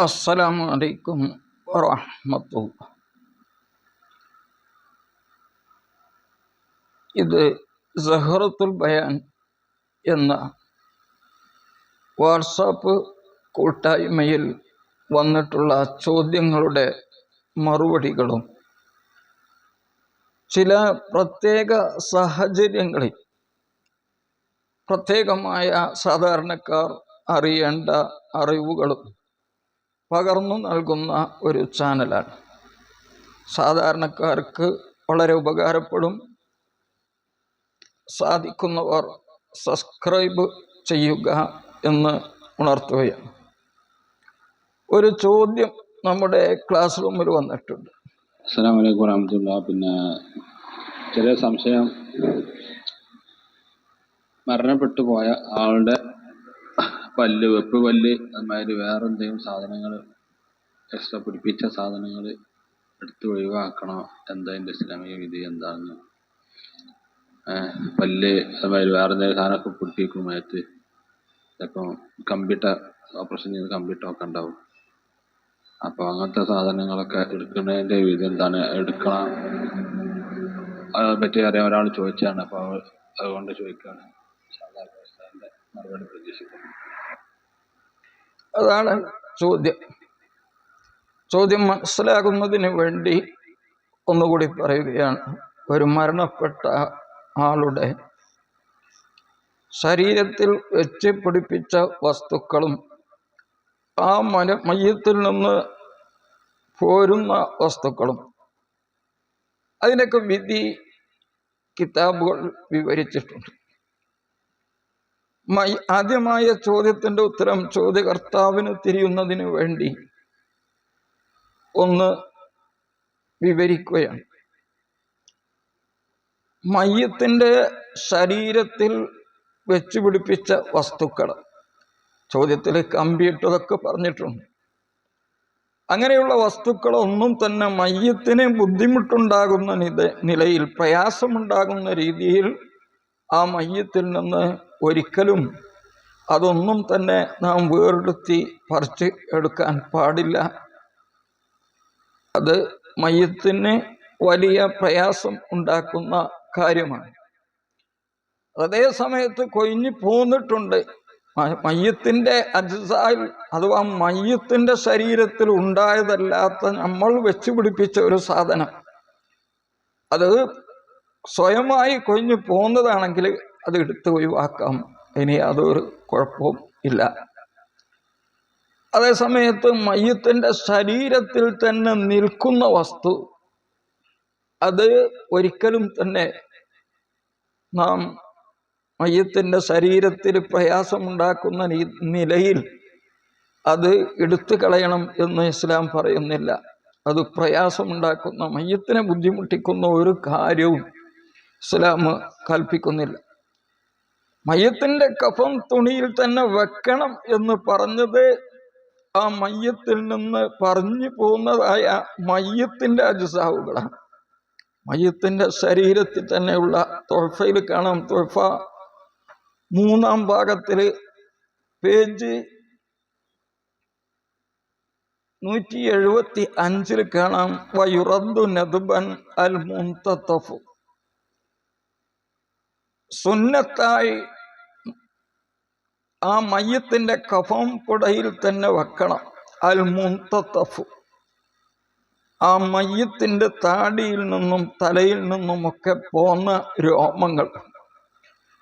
അസ്സലാമു അലൈക്കും വറഹ്മത്തുള്ള. ഇത് സഹറത്തുൽ ബയാൻ എന്ന വാട്സാപ്പ് കൂട്ടായ്മയിൽ വന്നിട്ടുള്ള ചോദ്യങ്ങളുടെ മറുപടികളും ചില പ്രത്യേക സാഹചര്യങ്ങളിൽ പ്രത്യേകമായ സാധാരണക്കാർ അറിയേണ്ട അറിവുകളും പകർന്നു നൽകുന്ന ഒരു ചാനലാണ്. സാധാരണക്കാർക്ക് വളരെ ഉപകാരപ്പെടും. സാധിക്കുന്നവർ സബ്സ്ക്രൈബ് ചെയ്യുക എന്ന് ഉണർത്തുകയാണ്. ഒരു ചോദ്യം നമ്മുടെ ക്ലാസ് റൂമിൽ വന്നിട്ടുണ്ട്. പിന്നെ ചെറിയ സംശയം. മരണപ്പെട്ടു പോയ ആളുടെ പല്ല് വെപ്പ് പല്ല് അതുമാതിരി വേറെ എന്തെങ്കിലും സാധനങ്ങൾ എക്സ്ട്രാ പിടിപ്പിച്ച സാധനങ്ങൾ എടുത്ത് ഒഴിവാക്കണോ. എന്താ അതിന്റെ ഇസ്ലാമിക വിധി എന്താണെന്ന് പല്ല് അതുമാതിരി വേറെ എന്തെങ്കിലും സാധനമൊക്കെ പിടിപ്പിക്കുമ്പോഴത്ത് ചിലപ്പോൾ കമ്പ്യൂട്ടർ ഓപ്പറേഷൻ ചെയ്ത് ഒക്കെ ഉണ്ടാവും. അപ്പോൾ അങ്ങനത്തെ സാധനങ്ങളൊക്കെ എടുക്കുന്നതിന്റെ വിധി എന്താണ്? എടുക്കണം. അതിനെ പറ്റി അറിയാൻ ഒരാൾ ചോദിച്ചാണ് അപ്പോൾ അതുകൊണ്ട് ചോദിക്കുകയാണ്. മറുപടി പ്രതീക്ഷിക്കുന്നു. അതാണ് ചോദ്യം. ചോദ്യം മനസ്സിലാകുന്നതിന് വേണ്ടി ഒന്നുകൂടി പറയുകയാണ്. ഒരു മരണപ്പെട്ട ആളുടെ ശരീരത്തിൽ വെച്ച് പിടിപ്പിച്ച വസ്തുക്കളും ആ മന മയ്യത്തിൽ നിന്ന് പോരുന്ന വസ്തുക്കളും അതിനൊക്കെ വിധി കിതാബുകൾ വിവരിച്ചിട്ടുണ്ട്. ആദ്യമായ ചോദ്യത്തിന്റെ ഉത്തരം ചോദ്യകർത്താവിന് തിരിയുന്നതിന് വേണ്ടി ഒന്ന് വിവരിക്കുകയാണ്. മയ്യത്തിന്റെ ശരീരത്തിൽ വെച്ചുപിടിപ്പിച്ച വസ്തുക്കൾ. ചോദ്യത്തിൽ കമ്പിയിട്ടതൊക്കെ പറഞ്ഞിട്ടുണ്ട്. അങ്ങനെയുള്ള വസ്തുക്കളൊന്നും തന്നെ മയ്യത്തിന് ബുദ്ധിമുട്ടുണ്ടാകുന്ന നിലയിൽ പ്രയാസമുണ്ടാകുന്ന രീതിയിൽ ആ മയ്യത്തിൽ നിന്ന് ഒരിക്കലും അതൊന്നും തന്നെ നാം വേറെടുത്തി പറിച്ച് എടുക്കാൻ പാടില്ല. അത് മയ്യത്തിന് വലിയ പ്രയാസം ഉണ്ടാക്കുന്ന കാര്യമാണ്. അതേ സമയത്ത് കൊയിഞ്ഞു പോന്നിട്ടുണ്ട്. മയത്തിന്റെ അജ്സായിൽ അഥവാ മയ്യത്തിന്റെ ശരീരത്തിൽ ഉണ്ടായതല്ലാത്ത നമ്മൾ വെച്ച് പിടിപ്പിച്ച ഒരു സാധനം. അത് സ്വയമായി കൊഞ്ഞു പോകുന്നതാണെങ്കിൽ അത് എടുത്ത് ഒഴിവാക്കാം. ഇനി അതൊരു കുഴപ്പവും ഇല്ല. അതേസമയത്ത് സമയത്ത് മയ്യത്തിന്റെ ശരീരത്തിൽ തന്നെ നിൽക്കുന്ന വസ്തു അത് ഒരിക്കലും തന്നെ നാം മയ്യത്തിന്റെ ശരീരത്തിൽ പ്രയാസമുണ്ടാക്കുന്ന നിലയിൽ അത് എടുത്തു കളയണം എന്ന് ഇസ്ലാം പറയുന്നില്ല. അത് പ്രയാസമുണ്ടാക്കുന്ന മയ്യത്തിനെ ബുദ്ധിമുട്ടിക്കുന്ന ഒരു കാര്യവും ഇസ്ലാം കൽപ്പിക്കുന്നില്ല. മയ്യത്തിന്റെ കഫം തുണിയിൽ തന്നെ വെക്കണം എന്ന് പറഞ്ഞത് ആ മയ്യത്തിൽ നിന്ന് പറഞ്ഞു പോകുന്നതായ മയ്യത്തിന്റെ അജസാവുകളാണ്. മയ്യത്തിന്റെ ശരീരത്തിൽ തന്നെയുള്ള തൊഴഫയിൽ കാണാം. തൊഴഫ മൂന്നാം ഭാഗത്തിൽ പേജ് നൂറ്റി എഴുപത്തി അഞ്ചിൽ കാണാം. വയുറന്തു നദുബൻ അൽ മുന്തഫു സുന്നത്തായി ആ മയ്യത്തിന്റെ കഫം പുടയിൽ തന്നെ വെക്കണം. അൽ മുന്തഫു ആ മയ്യത്തിന്റെ താടിയിൽ നിന്നും തലയിൽ നിന്നുമൊക്കെ പോന്ന രോമങ്ങൾ.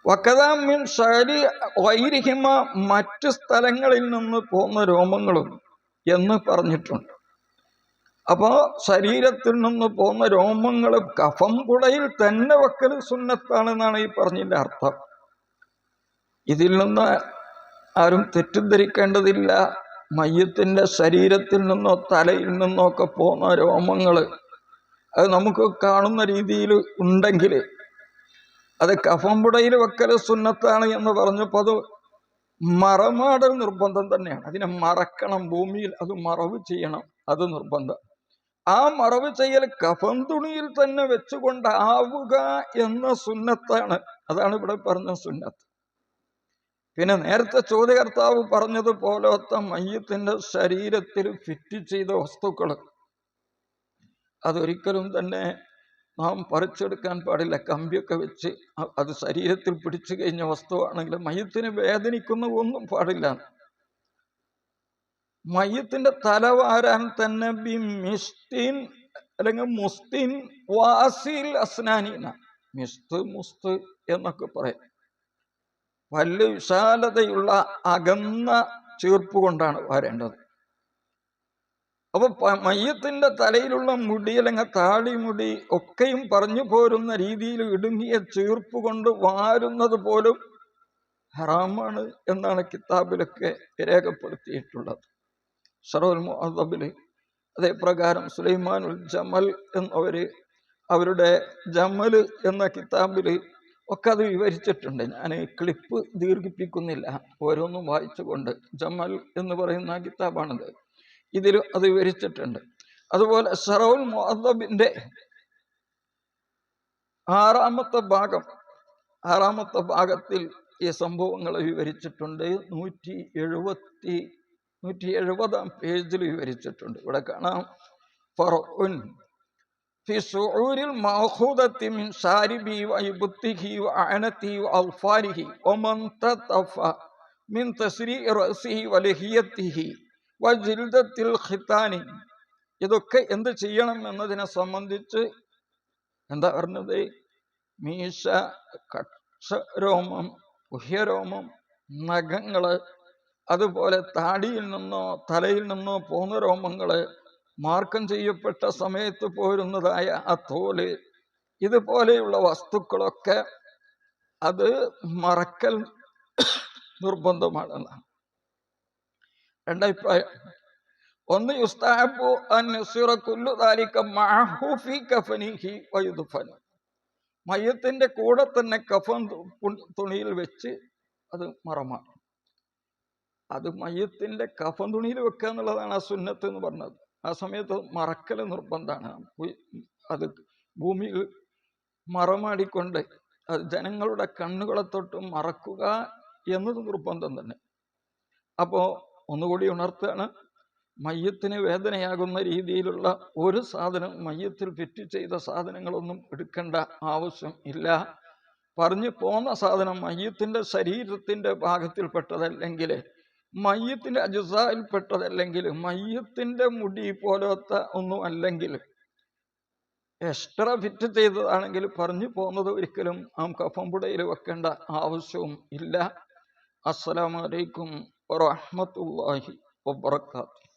വക്കതാമിൻ ശരി വൈരിഹിമ മറ്റു സ്ഥലങ്ങളിൽ നിന്ന് പോന്ന രോമങ്ങളും എന്ന് പറഞ്ഞിട്ടുണ്ട്. അപ്പോൾ ശരീരത്തിൽ നിന്ന് പോകുന്ന രോമങ്ങൾ കഫം കുടയിൽ തന്നെ വെക്കൽ സുന്നത്താണെന്നാണ് ഈ പറഞ്ഞതിന്റെ അർത്ഥം. ഇതിൽ നിന്ന് ആരും തെറ്റിദ്ധരിക്കേണ്ടതില്ല. മയ്യത്തിന്റെ ശരീരത്തിൽ നിന്നോ തലയിൽ നിന്നോ ഒക്കെ പോകുന്ന രോമങ്ങൾ അത് നമുക്ക് കാണുന്ന രീതിയിൽ ഉണ്ടെങ്കിൽ അത് കഫംപുടയിൽ വെക്കൽ സുന്നത്താണ് എന്ന് പറഞ്ഞപ്പോൾ അത് മറമാടൽ നിർബന്ധം തന്നെയാണ്. അതിനെ മറക്കണം. ഭൂമിയിൽ അത് മറവ് ചെയ്യണം. അത് നിർബന്ധം. ആ മറവ് ചെയ്യൽ കഫം തുണിയിൽ തന്നെ വെച്ചുകൊണ്ടാവുക എന്ന സുന്നത്താണ്. അതാണ് ഇവിടെ പറഞ്ഞ സുന്നത്ത്. പിന്നെ നേരത്തെ ചോദ്യകർത്താവ് പറഞ്ഞതുപോലത്തെ മയ്യത്തിന്റെ ശരീരത്തിൽ ഫിറ്റ് ചെയ്ത വസ്തുക്കൾ അതൊരിക്കലും തന്നെ നാം പറിച്ചെടുക്കാൻ പാടില്ല. കമ്പിയൊക്കെ വെച്ച് അത് ശരീരത്തിൽ പിടിച്ചു കഴിഞ്ഞ വസ്തുവാണെങ്കിൽ മയ്യത്തിന് വേദനിക്കുന്ന ഒന്നും പാടില്ല. മയ്യത്തിന്റെ തല വാരാൻ തന്നെ ബി മിസ്തീൻ അല്ലെങ്കിൽ മുസ്തിൻ വാസിൽ അസ്നാനീന. മിസ്ത് മുസ്ത് എന്നൊക്കെ പറയും. വല്ല വിശാലതയുള്ള അകന്ന ചീർപ്പ് കൊണ്ടാണ് വരേണ്ടത്. അപ്പൊ മയ്യത്തിന്റെ തലയിലുള്ള മുടി അല്ലെങ്കിൽ താടി മുടി ഒക്കെയും പറഞ്ഞു പോരുന്ന രീതിയിൽ ഇടുങ്ങിയ ചീർപ്പ് കൊണ്ട് വാരുന്നത് പോലും ഹറാമാണ് എന്നാണ് കിതാബിലൊക്കെ രേഖപ്പെടുത്തിയിട്ടുള്ളത്. ഷറോൽ മുഅദ്ദബിൽ അതേ പ്രകാരം സുലൈമാനുൽ ജമൽ എന്നവര് അവരുടെ ജമൽ എന്ന കിതാബിൽ ഒക്കെ അത് വിവരിച്ചിട്ടുണ്ട്. ഞാൻ ക്ലിപ്പ് ദീർഘിപ്പിക്കുന്നില്ല. ഓരോന്നും വായിച്ചുകൊണ്ട് ജമൽ എന്ന് പറയുന്ന കിതാബാണിത്. ഇതിൽ അത് വിവരിച്ചിട്ടുണ്ട്. അതുപോലെ ഷറോൽ മുഅദ്ദബിന്റെ ആറാമത്തെ ഭാഗം ആറാമത്തെ ഭാഗത്തിൽ ഈ സംഭവങ്ങൾ വിവരിച്ചിട്ടുണ്ട്. നൂറ്റി എഴുപത്തി നൂറ്റി എഴുപതാം പേജിൽ വിവരിച്ചിട്ടുണ്ട് ഇവിടെ കാണാം ഫറഉൻ في شعور المأخوذة من شاربه وإبطه وعنته وأظفاره ومن تطف من تسريع رأسه ولحيته وجلدة الختان ഇതൊക്കെ എന്ത് ചെയ്യണം എന്നതിനെ സംബന്ധിച്ച് എന്താ പറഞ്ഞത് മീശ കക്ഷരോമം ഗുഹ്യരോമം നഖങ്ങള് അതുപോലെ താടിയിൽ നിന്നോ തലയിൽ നിന്നോ പോകുന്ന രോമങ്ങൾ മാർക്കം ചെയ്യപ്പെട്ട സമയത്ത് പോരുന്നതായ ആ തോൽ ഇതുപോലെയുള്ള വസ്തുക്കളൊക്കെ അത് മറക്കൽ നിർബന്ധമാണെന്നാണ്. രണ്ടഭിപ്രായം. ഒന്ന് യുസ്താബു മയ്യത്തിന്റെ കൂടെ തന്നെ കഫൻ തുണിയിൽ വെച്ച് അത് മറമാറും അത് മയ്യത്തിന്റെ കഫൻ തുണിയിൽ വെക്കുക എന്നുള്ളതാണ് ആ സുന്നത്ത് എന്ന് പറഞ്ഞത്. ആ സമയത്ത് മറക്കൽ നിർബന്ധമാണ്. അത് ഭൂമിയിൽ മറമാടിക്കൊണ്ട് അത് ജനങ്ങളുടെ കണ്ണുകളെ തൊട്ട് മറക്കുക എന്നത് നിർബന്ധം തന്നെ. അപ്പോൾ ഒന്നുകൂടി ഉണർത്തുകയാണ്. മയ്യത്തിന് വേദനയാകുന്ന രീതിയിലുള്ള ഒരു സാധനം മയ്യത്തിൽ ഫിറ്റ് ചെയ്ത സാധനങ്ങളൊന്നും എടുക്കേണ്ട ആവശ്യം ഇല്ല. പറഞ്ഞു പോന്ന സാധനം മയ്യത്തിന്റെ ശരീരത്തിന്റെ ഭാഗത്തിൽപ്പെട്ടതല്ലെങ്കിൽ മയ്യത്തിന്റെ അജുസായിൽപ്പെട്ടതല്ലെങ്കിൽ മയ്യത്തിന്റെ മുടി പോലത്തെ ഒന്നും അല്ലെങ്കിൽ എക്സ്ട്രാ ഫിറ്റ് ചെയ്തതാണെങ്കിൽ പറഞ്ഞു പോകുന്നത് ഒരിക്കലും ആ കഫംപുടയിൽ വെക്കേണ്ട ആവശ്യവും ഇല്ല. അസ്സലാമലൈക്കും വറഹ്മത്തുള്ളാഹി വബറകാതുഹു.